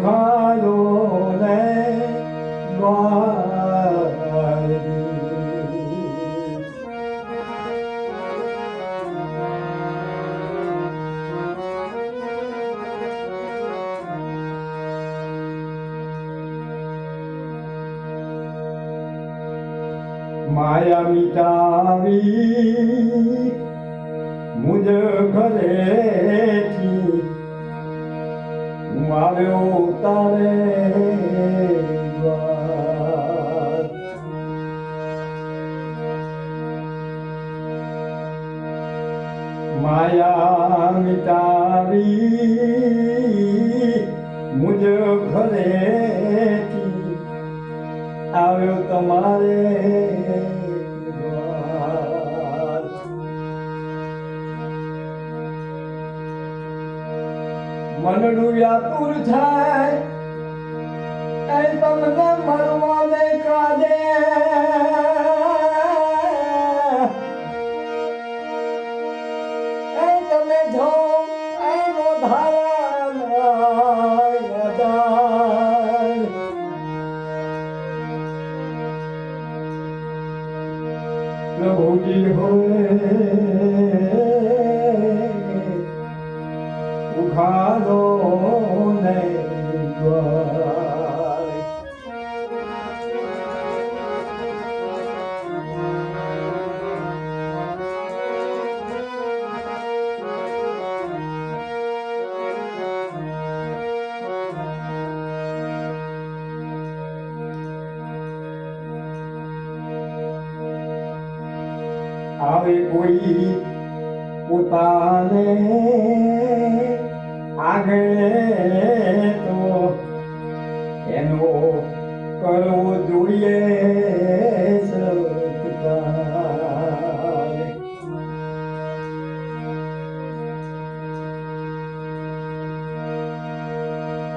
ઉઘાડો ને દ્વાર માયા મિટાવી મુજ ઘરેથી આવ્યો તારે. માયા મિટાવી મુજ ઘરે આવ્યો તમારે મનનું વ્યાકુર થાય એ તમને મરવા દે. કાદે પ્રભુજી હોય આવે કોઈ પોતાને આગળ તો એનો કરવો જોઈએ.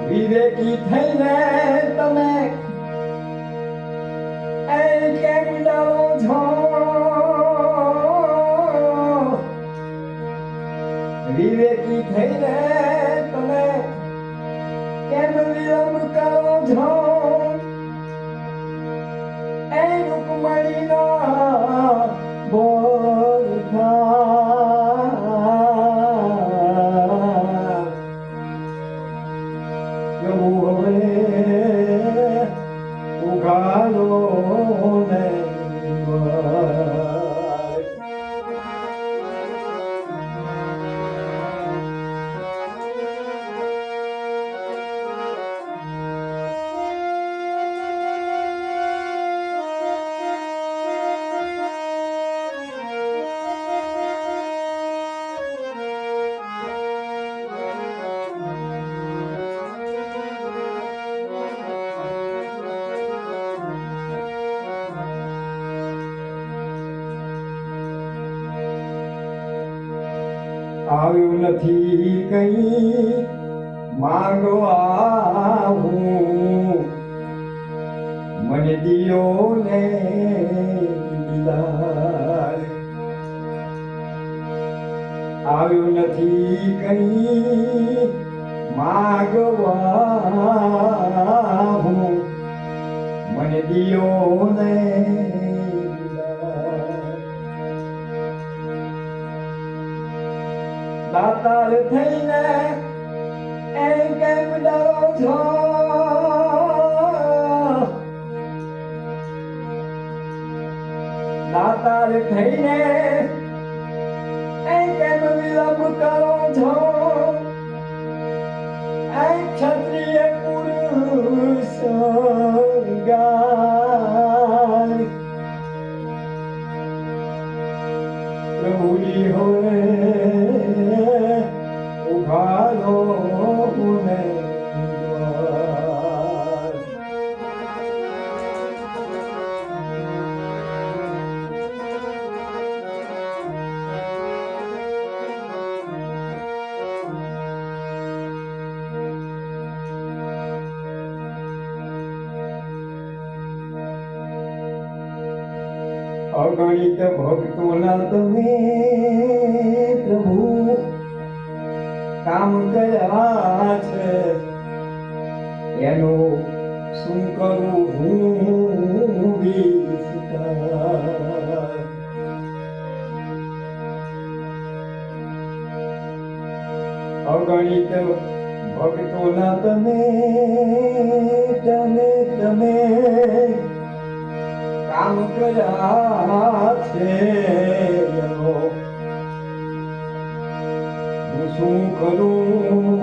વિવેકી થઈને તમે વિવેકી થઈને તમે. કેમ વિલંબ કરો છો? એ રૂકમણીના આવ્યું નથી કઈ. માંગો આવું. મને દિયો ને. આવ્યું નથી કઈ. માગવા હું મને દિયો ને દાતાર થઈને એ કેમ ડરો છો? દાતાર થઈને અગણિત ભક્તોના તમે પ્રભુ. કામ કર્યા છે. એનો શું કરું હું? અગણિત ભક્તોના તમે તમે તમે કામ કયા છે હું શું કરું?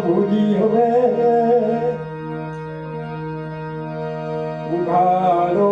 દે હવે. ઉઘાડો